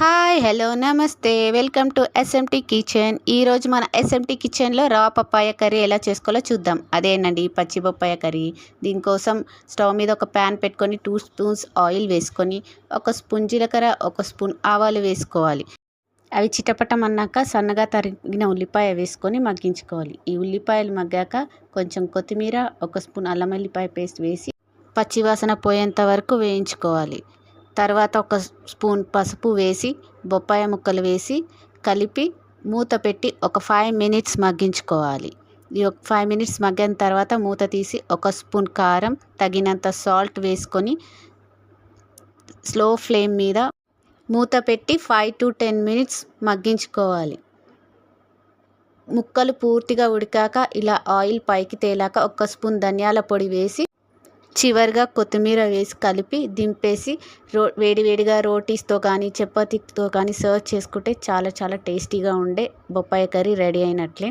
Hi hello నమస్తే. Welcome to SMT kitchen. ఈరోజు మన ఎస్ఎంటీ కిచెన్లో రా పప్పాయ కర్రీ ఎలా చేసుకోవాలో చూద్దాం. అదేనండి పచ్చి పప్పాయ కర్రీ. దీనికోసం స్టవ్ మీద ఒక ప్యాన్ పెట్టుకొని టూ స్పూన్స్ ఆయిల్ వేసుకొని ఒక స్పూన్ జీలకర్ర ఒక స్పూన్ ఆవాలు వేసుకోవాలి. అవి చిటపటం అన్నాక సన్నగా తరిగిన ఉల్లిపాయ వేసుకొని మగ్గించుకోవాలి. ఈ ఉల్లిపాయలు మగ్గాక కొంచెం కొత్తిమీర ఒక స్పూన్ అల్లం వెల్లిపాయ పేస్ట్ వేసి పచ్చివాసన పోయేంత వరకు వేయించుకోవాలి. తర్వాత ఒక స్పూన్ పసుపు వేసి బొప్పాయ ముక్కలు వేసి కలిపి మూత పెట్టి ఒక ఫైవ్ మినిట్స్ మగ్గించుకోవాలి. ఈ ఒక ఫైవ్ మినిట్స్ మగ్గిన తర్వాత మూత తీసి ఒక స్పూన్ కారం తగినంత సాల్ట్ వేసుకొని స్లో ఫ్లేమ్ మీద మూత పెట్టి ఫైవ్ టు టెన్ మినిట్స్ మగ్గించుకోవాలి. ముక్కలు పూర్తిగా ఉడికాక ఇలా ఆయిల్ పైకి తేలాక ఒక స్పూన్ ధనియాల పొడి వేసి చివరిగా కొత్తిమీర వేసి కలిపి దింపేసి రో వేడివేడిగా రోటీస్తో కానీ చపాతీతో కానీ సర్వ్ చేసుకుంటే చాలా చాలా టేస్టీగా ఉండే బొప్పాయి కర్రీ రెడీ అయినట్లే.